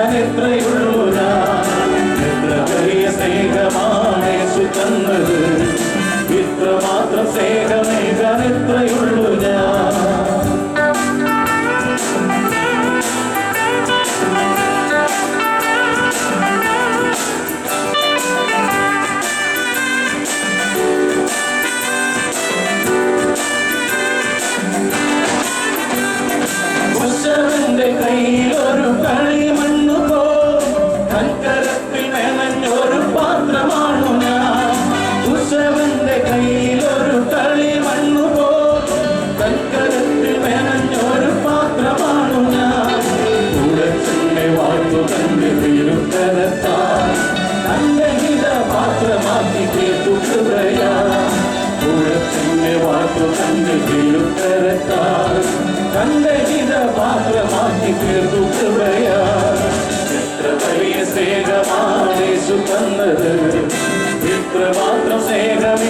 ഞാൻ എത്രയോ காப்பு தந்தை திருத்தரத்தால் தந்தை விதமாக மாற்றி கிருபையார் எத்தனைய சேகமானே சுகந்தது மாத்திரம் சேகமே